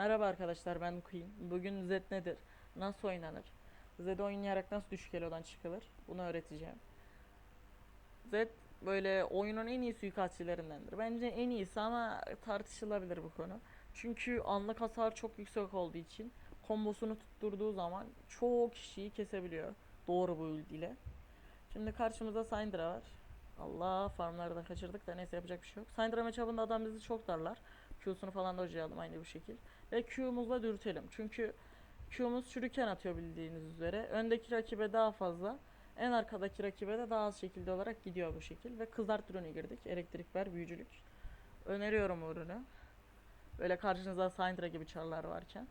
Merhaba arkadaşlar ben Queen. Bugün Z nedir? Nasıl oynanır? Z'de oynayarak nasıl düşük elodan çıkılır? Bunu öğreteceğim. Z böyle oyunun en iyi suikastçilerindendir. Bence en iyisi ama tartışılabilir bu konu. Çünkü anlık hasar çok yüksek olduğu için kombosunu tutturduğu zaman çoğu kişiyi kesebiliyor. Doğru bu build ile. Şimdi karşımızda Syndra var. Allah farmları da kaçırdık da neyse yapacak bir şey yok. Syndra matchup'ında adam bizi çok darlar. Q'sunu falan da hocayalım aynı bu şekil. Ve Q'muzla dürtelim. Çünkü Q'muz şuriken atıyor bildiğiniz üzere. Öndeki rakibe daha fazla. En arkadaki rakibe de daha az şekilde olarak gidiyor bu şekil. Ve kızart ürünü girdik. Elektrik ver, büyücülük. Öneriyorum ürünü. Böyle karşınızda Syndra gibi çarlar varken.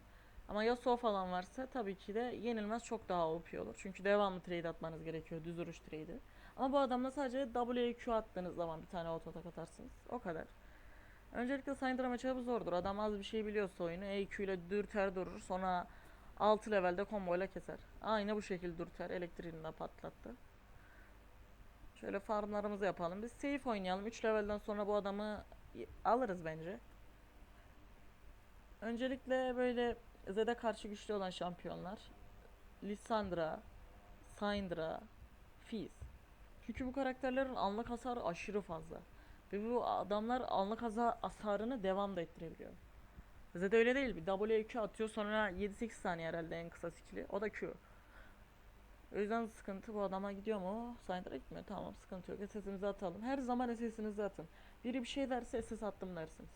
Ama Yasuo falan varsa tabii ki de yenilmez çok daha OP olur. Çünkü devamlı trade atmanız gerekiyor. Düz vuruş trade'i. Ama bu adamla sadece WQ attığınız zaman bir tane auto atak atarsınız. O kadar. Öncelikle Syndra matchup'ı zordur. Adam az bir şey biliyorsa oyunu EQ ile dürter durur. Sonra 6 levelde combo ile keser. Aynı bu şekilde dürter. Elektriğini de patlattı. Şöyle farmlarımızı yapalım. Biz safe oynayalım. 3 levelden sonra bu adamı alırız bence. Öncelikle böyle Zed'e karşı güçlü olan şampiyonlar. Lissandra, Syndra, Fizz. Çünkü bu karakterlerin anlık hasarı aşırı fazla. Ve bu adamlar anlık hasarını devam da ettirebiliyor. Zed öyle değil. Bir WQ atıyor sonra 7-8 saniye herhalde en kısa skill'i. O da Q. O yüzden sıkıntı bu adama gidiyor mu? Syndra gitmiyor. Tamam sıkıntı yok. SS'imizi atalım. Her zaman SS'inizi atın. Biri bir şey derse SS attım dersiniz.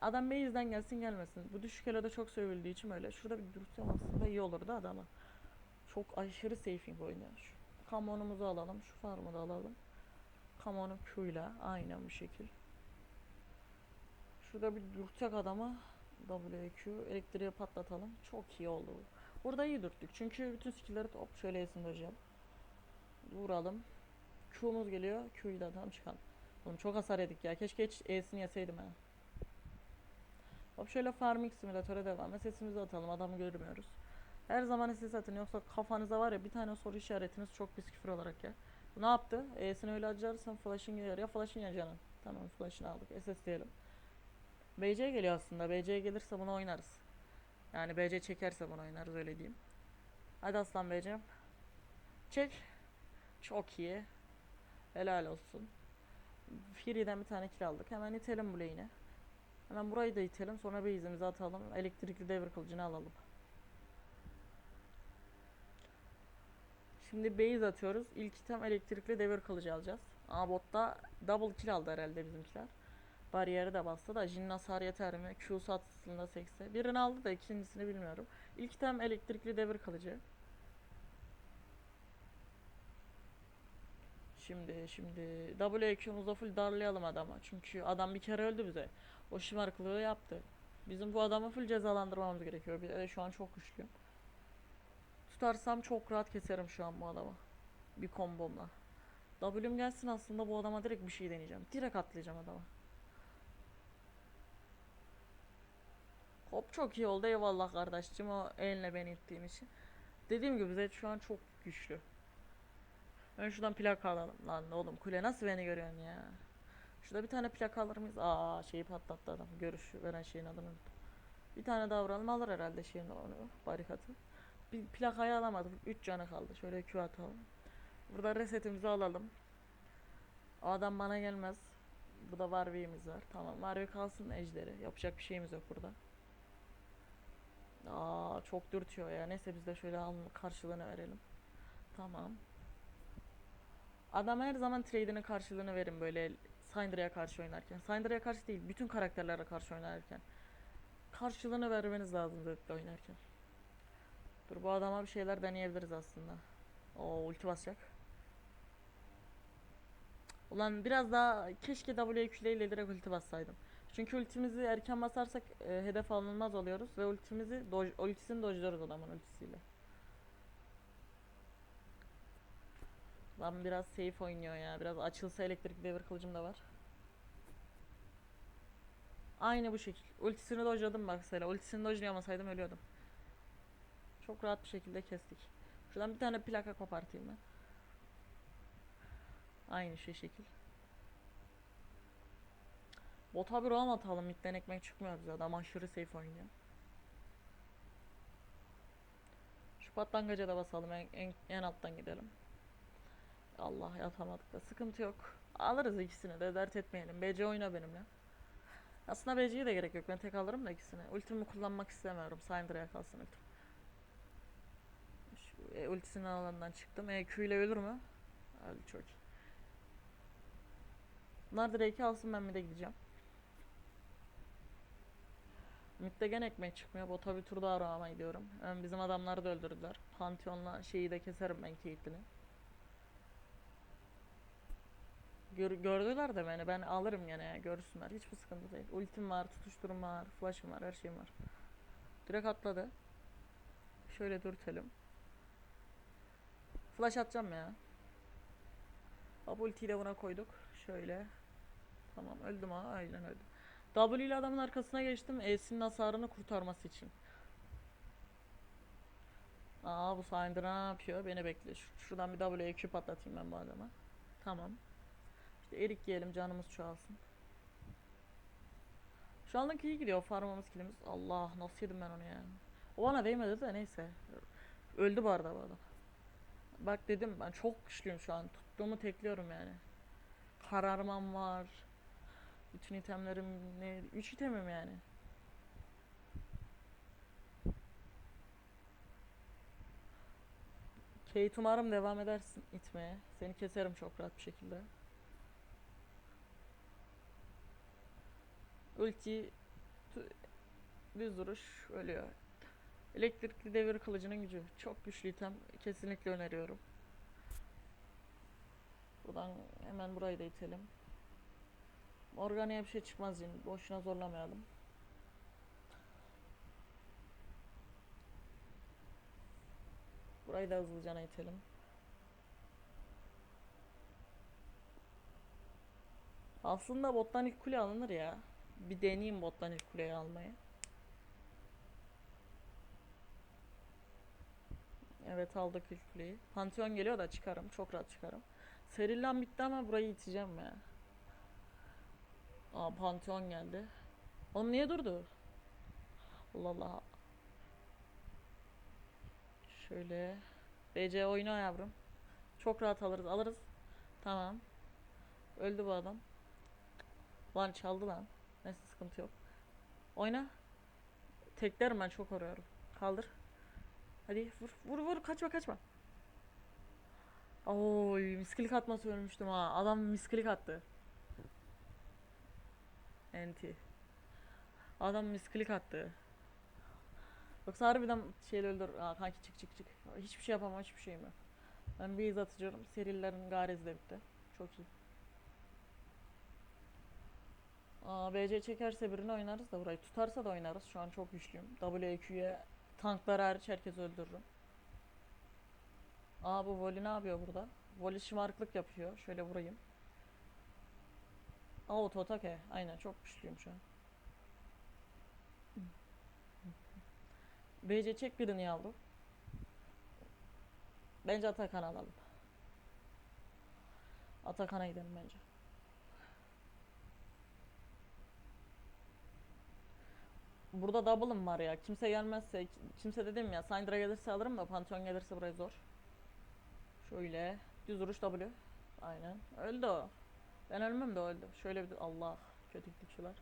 Adam base'den gelsin gelmesin. Bu düşük eloda çok sövüldüğü için öyle. Şurada bir dursam aslında iyi olurdu adama. Çok aşırı safing oynuyor. Şu kamonumuzu alalım. Şu farmı da alalım. Kamonu Q'yla aynen bu şekil. Şurada bir dürtecek adamı WQ elektriği patlatalım. Çok iyi oldu bu. Burada iyi dürttük. Çünkü bütün skill'leri hop şöyle yesin hocam. Vuralım. Q'muz geliyor. Q'yu da tam çıkan. Oğlum çok hasar yedik ya. Keşke hiç E'sini yeseydim ha. Hop şöyle farming simülatöre devam. Sesimizi atalım. Adamı görmüyoruz. Her zaman ses atın yoksa kafanıza var ya bir tane soru işaretiniz çok pis küfür olarak ya. Ne yaptı? E'sini öyle açarsan flash'ın geliyor. Ya flash'ın ya canın. Tamam flash'ını aldık. SS diyelim. BC geliyor aslında. BC gelirse bunu oynarız. Yani BC çekerse bunu oynarız öyle diyeyim. Hadi aslan BC'm. Çek. Çok iyi. Helal olsun. Fury'den bir tane kill aldık. Hemen itelim bu lane'i. Hemen burayı da itelim. Sonra base'imizi atalım. Elektrikli devir kılıcını alalım. Şimdi base atıyoruz. İlk item elektrikli devir kılıcı alacağız. Ama botta double kill aldı herhalde bizimkiler. Bariyeri de bastı da Jin hasar yeter mi? Q satısında 80. Birini aldı da ikincisini bilmiyorum. İlk item elektrikli devir kılıcı. Şimdi şimdi WQ'muzda full darlayalım adama. Çünkü adam bir kere öldü bize. O şımarıklığı yaptı. Bizim bu adamı full cezalandırmamız gerekiyor. Bir de şu an çok güçlüyüm. Tutarsam çok rahat keserim şu an bu adamı. Bir kombomla. W'm gelsin aslında bu adama direkt bir şey deneyeceğim. Direkt atlayacağım adama. Hop çok iyi oldu. Eyvallah kardeşim o elinle beni ittiğin için. Dediğim gibi Zed şu an çok güçlü. Ben şuradan plaka alalım. Lan oğlum kule nasıl beni görüyorsun ya? Şurada bir tane plaka alır mıyız? Aa şeyi patlattı adam. Görüşü veren şeyin adını unuttum. Bir tane daha vuralım alır herhalde şeyin onu barikatı. Bir plakayı alamadık. 3 canı kaldı. Şöyle Q atalım. Burada resetimizi alalım. O adam bana gelmez. Burada Warwick'imiz var. Tamam Warwick kalsın ejderi. Yapacak bir şeyimiz yok burada. Aa çok dürtüyor ya. Neyse biz de şöyle al karşılığını verelim. Tamam. Adam her zaman trade'inin karşılığını verin böyle Syndra'ya karşı oynarken. Syndra'ya karşı değil, bütün karakterlere karşı oynarken. Karşılığını vermeniz lazım zevkle oynarken. Dur bu adama bir şeyler deneyebiliriz aslında. O ulti basacak. Ulan biraz daha keşke W ile direkt ulti bassaydım. Çünkü ultimizi erken basarsak e, hedef alınmaz oluyoruz ve ultimizi doj, ultisini dojluyoruz adamın ultisiyle. Lan biraz safe oynuyor ya. Biraz açılsa elektrik devir kılıcım da var. Aynı bu şekil. Ultisini dojladım bak mesela. Ultisini dojlayamasaydım ölüyordum. Çok rahat bir şekilde kestik. Şuradan bir tane plaka kopartayım ben. Aynı şey şekil. Bota bir roam atalım. Midden ekmek çıkmıyor bize. Adam aşırı safe oynuyor. Şu patlangaca da basalım. En, en, en alttan gidelim. Allah yatamadık da. Sıkıntı yok. Alırız ikisini de. Dert etmeyelim. BC oyna benimle. Aslında BC'ye de gerek yok. Ben tek alırım da ikisini. Ultimi kullanmak istemiyorum. Syndra'ya kalsın ultim. E, ultisinin alanından çıktım. E, Q ile ölür mü? Öldü çok. Bunlar Drake'i alsın ben mid'e gideceğim. Mid'de gene ekmek çıkmıyor. Bota bir tur daha arama gidiyorum. Hem bizim adamları da öldürdüler. Pantheon'la şeyi de keserim ben Caitlyn'i. Gör, gördüler de beni. Ben alırım gene ya. Görsünler. Hiçbir sıkıntı değil. Ultim var, tutuşturum var, flash'ım var, her şeyim var. Direkt atladı. Şöyle dürtelim. Flash atacağım ya. Hop ultiyi de buna koyduk. Şöyle. Tamam öldüm ha. Aynen öldüm. W ile adamın arkasına geçtim. E'sinin hasarını kurtarması için. Aa bu Syndra ne yapıyor? Beni bekle. Şu- Şuradan bir W EQ patlatayım ben bu adama. Tamam. İşte erik yiyelim canımız çoğalsın. Şu anlık iyi gidiyor farmamız kilimiz. Allah nasıl yedim ben onu ya. O bana değmedi de neyse. Öldü bu arada bu adam. Bak dedim ben çok güçlüyüm şu an. Tuttuğumu tekliyorum yani. Kararmam var. Bütün itemlerim ne? 3 itemim yani. Kate umarım devam edersin itmeye. Seni keserim çok rahat bir şekilde. Ulti düz duruş ölüyor. Elektrikli devir kılıcının gücü. Çok güçlü item. Kesinlikle öneriyorum. Buradan hemen burayı da itelim. Morgana'ya bir şey çıkmaz yine. Boşuna zorlamayalım. Burayı da hızlıca itelim. Aslında bottan ilk kule alınır ya. Bir deneyeyim bottan ilk kuleyi almayı. Evet aldık ilk kuleyi. Pantheon geliyor da çıkarım. Çok rahat çıkarım. Serillan bitti ama burayı iteceğim ya. Aa Pantheon geldi. Oğlum niye durdu? Allah Allah. Şöyle. BC oyna yavrum. Çok rahat alırız. Alırız. Tamam. Öldü bu adam. Lan çaldı lan. Neyse sıkıntı yok. Oyna. Teklerim ben çok arıyorum. Kaldır. Hadi vur vur vur kaçma kaçma. Oy miskilik atması ölmüştüm ha. Adam miskilik attı. Enti. Adam miskilik attı. Yoksa harbiden şeyle öldür. Aa kanki çık çık çık. Hiçbir şey yapamam hiçbir şeyim yok. Ben bir iz atıyorum. Serilerin garezi de bitti. Çok iyi. Aa BC çekerse birini oynarız da burayı. Tutarsa da oynarız. Şu an çok güçlüyüm. WQ'ye tanklar hariç herkes öldürürüm. Aa bu Voli ne yapıyor burada? Voli şımarıklık yapıyor. Şöyle vurayım. Auto atake. Aynen çok güçlüyüm şu an. BC çek birini yavrum. Bence Atakan alalım. Atakan'a gidelim bence. Burada double'ım var ya. Kimse gelmezse, kimse dedim ya. Syndra gelirse alırım da Pantheon gelirse burayı zor. Şöyle. Düz vuruş W. Aynen. Öldü o. Ben ölmem de öldü. Şöyle bir Allah. Kötü gittikçiler.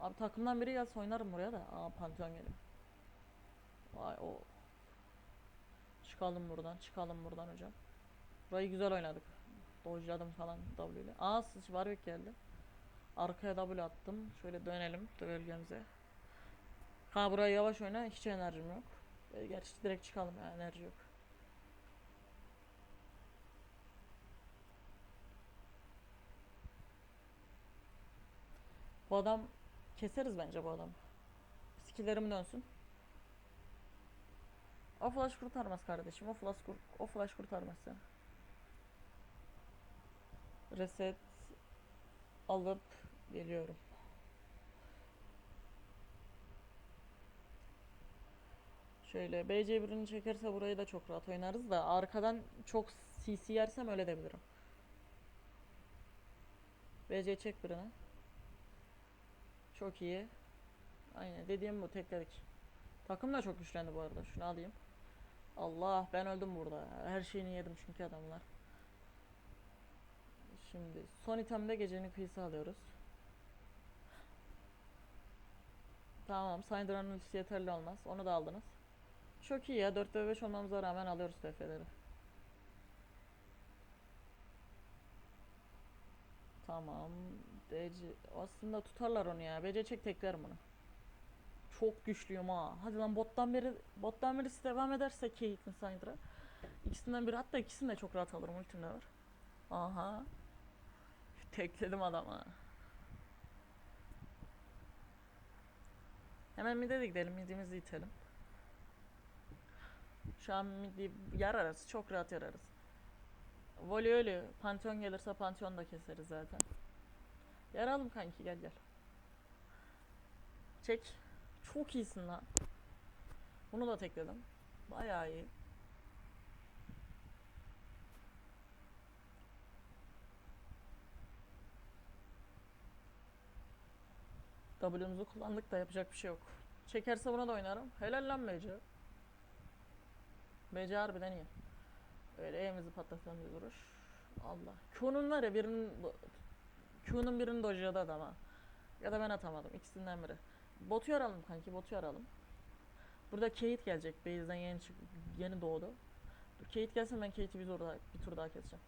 Abi takımdan biri gelse oynarım buraya da. Aa Pantheon geliyor. Vay o. Çıkalım buradan. Çıkalım buradan hocam. Burayı güzel oynadık. Dodge'ladım falan W ile. Aa Warwick geldi. Arkaya W attım. Şöyle dönelim bölgemize. Ha buraya yavaş oyna. Hiç enerjim yok. E, gerçi direkt çıkalım ya enerji yok. Bu adam keseriz bence bu adam. Skillerim dönsün. O flash kurtarmaz kardeşim. O flash kur o flash kurtarmaz seni. Reset alıp geliyorum. Şöyle BC birini çekerse burayı da çok rahat oynarız da arkadan çok CC yersem öyle de bilirim. BC çek birini. Çok iyi. Aynen dediğim bu tekledik. Takım da çok güçlendi bu arada. Şunu alayım. Allah ben öldüm burada. Her şeyini yedim çünkü adamlar. Şimdi son itemde gecenin kıyısı alıyoruz. Tamam Syndra'nın ultisi yeterli olmaz. Onu da aldınız. Çok iyi ya 4 ve 5 olmamıza rağmen alıyoruz TF'leri. Tamam. DC aslında tutarlar onu ya. BC çek teklerim bunu. Çok güçlüyüm ha. Hadi lan bottan beri bottan birisi devam ederse Caitlyn Syndra. İkisinden biri hatta ikisini de çok rahat alırım ultimde var. Aha. Tekledim adama. Hemen mid'e de gidelim. Mid'imizi itelim. Şu an midi yararız. Çok rahat yararız. Voli ölü. Pantheon gelirse Pantheon da keseriz zaten. Yaralım kanki gel gel. Çek. Çok iyisin lan. Bunu da tekledim. Bayağı iyi. W'muzu kullandık da yapacak bir şey yok. Çekerse buna da oynarım. Helal lan BC. BC harbiden iyi. Öyle evimizi patlatan bir vuruş. Allah. Q'nun var ya birinin Q'nun birini dojladı adam ha. Ya da ben atamadım. ikisinden biri. Botu yaralım kanki. Botu yaralım. Burada Kate gelecek. Base'den yeni çık yeni doğdu. Dur Kate gelsin ben Kate'i bir tur daha, bir tur daha keseceğim.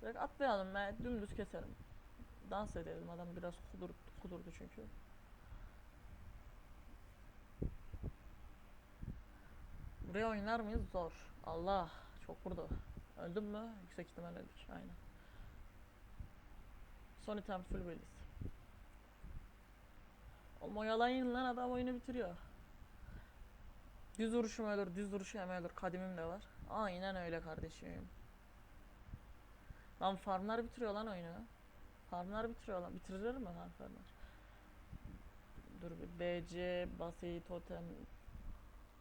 Direkt atlayalım ben dümdüz keserim. Dans edelim adam biraz kudur, kudurdu çünkü. Buraya oynar mıyız? Zor. Allah çok vurdu. Öldüm mü? Yüksek ihtimal öldük. Aynen. Son item full release. Oğlum oyalayın lan adam oyunu bitiriyor. Düz vuruşum ölür, düz vuruşum ölür. Kadimim de var. Aynen öyle kardeşim. Lan farmlar bitiriyor lan oyunu. Farmlar bitiriyor lan. Bitirirler mi farmlar? Dur bir BC, Basey, Totem.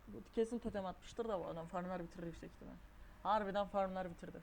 Bu kesin totem atmıştır da bu adam farmlar bitirir yüksek ihtimal. Harbiden farmlar bitirdi.